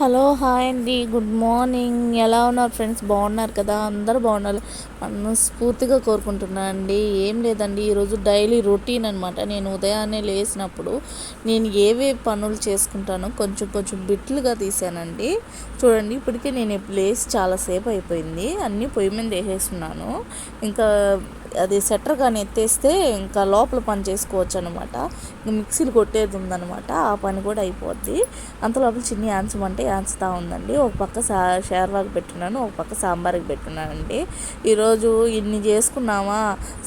Hello hi అండి. Good morning. ఎలా ఉన్నారు ఫ్రెండ్స్? బాగున్నారు కదా? అందరూ బాగున్నారు. మనస్ఫూర్తిగా కోరుకుంటున్నాను అండి. ఏం లేదండి. ఈరోజు డైలీ రొటీన్ అనమాట నేను ఉదయాన్నే లేచినప్పుడు నేను ఏవే పనులు చేసుకుంటానో కొంచెం కొంచెం బిట్లుగా తీసానండి చూడండి ఇప్పటికే నేను లేచి చాలాసేపు అయిపోయింది. అన్నీ పొయ్యి మీద వేసేస్తున్నాను. ఇంకా అది సెటర్ కానీ ఎత్తేస్తే ఇంకా లోపల పని చేసుకోవచ్చు అనమాట ఇంకా మిక్సీలు కొట్టేది ఉందనమాట ఆ పని కూడా అయిపోద్ది. అంత లోపల చిన్ని యాన్సమంటే యాన్స్తా ఉందండి. ఒక పక్క సా షేర్వాకి పెట్టున్నాను ఒక పక్క సాంబార్కి పెట్టున్నానండి. ఈరోజు ఇన్ని చేసుకున్నామా?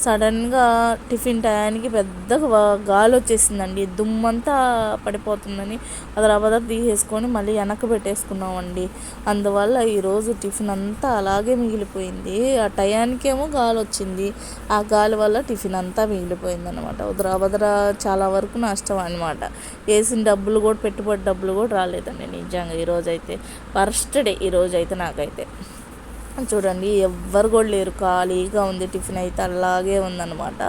సడన్గా టిఫిన్ టయానికి పెద్దగా గాలి వచ్చేసిందండి దుమ్మంతా పడిపోతుందని అది రవ్వద తీసేసుకొని మళ్ళీ వెనక్కి పెట్టేసుకున్నామండి. అందువల్ల ఈరోజు టిఫిన్ అంతా అలాగే మిగిలిపోయింది. ఆ టయానికేమో గాలి వచ్చింది ఆ గాలి వల్ల టిఫిన్ అంతా మిగిలిపోయిందనమాట వదరా వదరా చాలా వరకు నష్టం అనమాట వేసిన డబ్బులు కూడా పెట్టుబడి డబ్బులు కూడా రాలేదండి నిజంగా ఈరోజైతే. ఫస్ట్ డే ఈరోజైతే నాకైతే. చూడండి ఎవ్వరు కూడా లేరు. ఖాళీగా ఉంది టిఫిన్ అయితే అలాగే ఉందన్నమాట.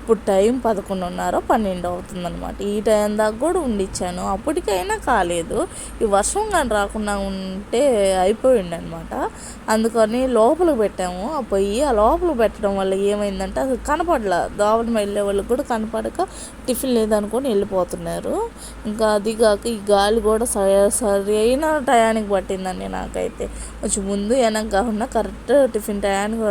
ఇప్పుడు టైం పదకొండున్నర పన్నెండు అవుతుందన్నమాట. ఈ టైం దాకా కూడా ఉండిచ్చాను. అప్పటికైనా కాలేదు. ఈ వర్షం కానీ రాకుండా ఉంటే అయిపోయింది అనమాట అందుకని లోపలికి పెట్టాము. ఆ పొయ్యి ఆ లోపలికి పెట్టడం వల్ల ఏమైందంటే అసలు కనపడలా. దావడం వెళ్ళే వాళ్ళకి కూడా కనపడక టిఫిన్ లేదనుకొని వెళ్ళిపోతున్నారు. ఇంకా అది కాక ఈ గాలి కూడా సరి అయిన టయానికి పట్టిందండి నాకైతే. కొంచెం ముందు వెనక కాకుండా కరెక్ట్ టిఫిన్ టయానికి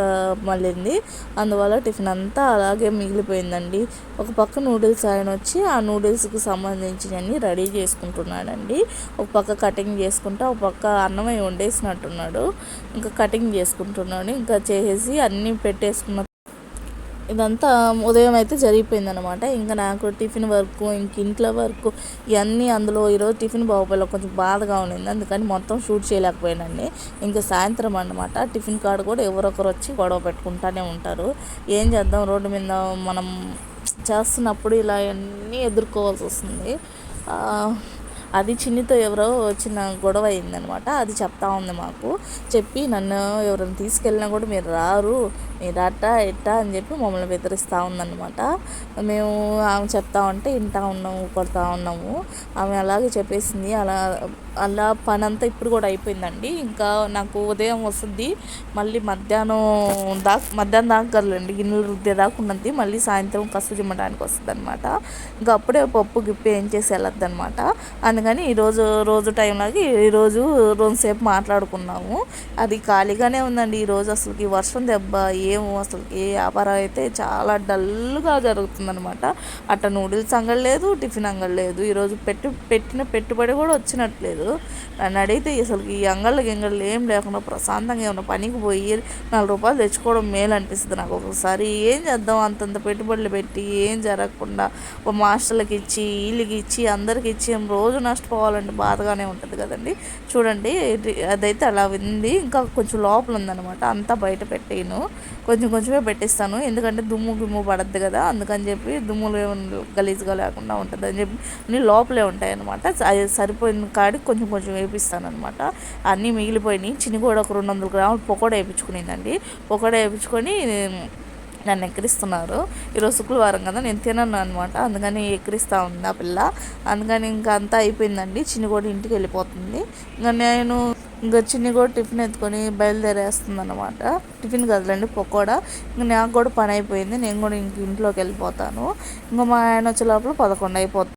మళ్ళీంది. అందువల్ల టిఫిన్ అంతా అలాగే మిగిలిపోయిందండి. ఒక పక్క నూడిల్స్ ఆయన వచ్చి ఆ నూడిల్స్కి సంబంధించినవి రెడీ చేసుకుంటున్నాడండి. ఒక పక్క కటింగ్ చేసుకుంటా ఒక పక్క అన్నమై వండేసినట్టున్నాడు. ఇంకా కటింగ్ చేసుకుంటున్నాడు. ఇంకా చేసేసి అన్నీ పెట్టేసుకున్న ఇదంతా ఉదయం అయితే జరిగిపోయిందనమాట ఇంకా నాకు టిఫిన్ వర్క్ ఇంక ఇంట్లో వర్క్ ఇవన్నీ అందులో ఈరోజు టిఫిన్ బాగోపోయిలో కొంచెం బాధగా ఉండింది. అందుకని మొత్తం షూట్ చేయలేకపోయానండి. ఇంకా సాయంత్రం అనమాట టిఫిన్ కార్డు కూడా ఎవరొకరు వచ్చి గొడవ పెట్టుకుంటూనే ఉంటారు. ఏం చేద్దాం? రోడ్డు మీద మనం చేస్తున్నప్పుడు ఇలా అన్నీ ఎదుర్కోవాల్సి వస్తుంది. అది చిన్నితో ఎవరో చిన్న గొడవ అయిందనమాట అది చెప్తా ఉంది మాకు. చెప్పి నన్ను ఎవరైనా తీసుకెళ్ళినా కూడా మీరు రారు. మీరు అట్ట ఎట్టా అని చెప్పి మమ్మల్ని బెదిరిస్తూ ఉందన్నమాట. మేము ఆమె చెప్తా ఉంటే వింటా ఉన్నాము కొడతా ఉన్నాము. ఆమె అలాగే చెప్పేసింది. అలా అలా పని అంతా ఇప్పుడు కూడా అయిపోయిందండి. ఇంకా నాకు ఉదయం వస్తుంది. మళ్ళీ మధ్యాహ్నం దాకా మధ్యాహ్నం దాకా కదలండి గిన్నెలు రుద్దే దాకా ఉన్నది. మళ్ళీ సాయంత్రం కసు చిమ్మడానికి వస్తుంది అనమాట ఇంకా అప్పుడే పప్పు గిప్పి ఏం చేసి వెళ్ళొద్దు అనమాట అందుకని ఈరోజు రోజు టైంలాగా ఈరోజు రోజుసేపు మాట్లాడుకున్నాము. అది ఖాళీగానే ఉందండి. ఈరోజు అసలుకి వర్షం దెబ్బ ఏమో అసలుకి వ్యాపారం అయితే చాలా డల్గా జరుగుతుందనమాట అట్ట నూడిల్స్ అంగడలేదు టిఫిన్ అంగడలేదు. ఈరోజు పెట్టి పెట్టిన పెట్టుబడి కూడా వచ్చినట్లేదు. నన్ను అడిగితే అసలు ఈ అంగళ్ళ గింగళ్ళు ఏం లేకుండా ప్రశాంతంగా ఏమైనా పనికి పోయి నాలుగు రూపాయలు తెచ్చుకోవడం మేలు అనిపిస్తుంది నాకు. ఒకసారి ఏం చేద్దాం? అంతంత పెట్టుబడులు పెట్టి ఏం జరగకుండా ఒక మాస్టర్లకి ఇచ్చి వీళ్ళకి ఇచ్చి అందరికి ఇచ్చి రోజు నష్టపోవాలంటే బాధగానే ఉంటుంది కదండి. చూడండి అదైతే అలా ఉంది. ఇంకా కొంచెం లోపల ఉందనమాట అంతా బయట పెట్టాను కొంచెం కొంచెమే పెట్టిస్తాను. ఎందుకంటే దుమ్ము గిమ్ము పడద్దు కదా. అందుకని చెప్పి దుమ్ములు గలీజ్గా లేకుండా ఉంటుంది అని చెప్పి అన్నీ లోపలే ఉంటాయి అనమాట సరిపోయిన కాడికి కొంచెం కొంచెం వేపిస్తాను అనమాట అన్నీ మిగిలిపోయినాయి. చిన్ని కూడా ఒక రెండు వందల గ్రాములు పొకోడా వేయించుకునిందండి పొకోడా వేయించుకొని నన్ను ఎక్కిరిస్తున్నారు. ఈరోజు శుక్రవారం కదా నేను తినను అనమాట అందుకని ఎక్కిరిస్తూ ఉంది ఆ పిల్ల. అందుకని ఇంకా అంతా అయిపోయిందండి. చిన్న కూడా ఇంటికి వెళ్ళిపోతుంది. ఇంకా నేను ఇంకా చిన్ని కూడా టిఫిన్ ఎత్తుకొని బయలుదేరేస్తుంది అనమాట టిఫిన్ కదలండి పకోడా. ఇంకా నాకు కూడా పని అయిపోయింది నేను కూడా ఇంక ఇంట్లోకి వెళ్ళిపోతాను. ఇంకా మా ఆయన వచ్చే లోపల పదకొండు అయిపోతుంది.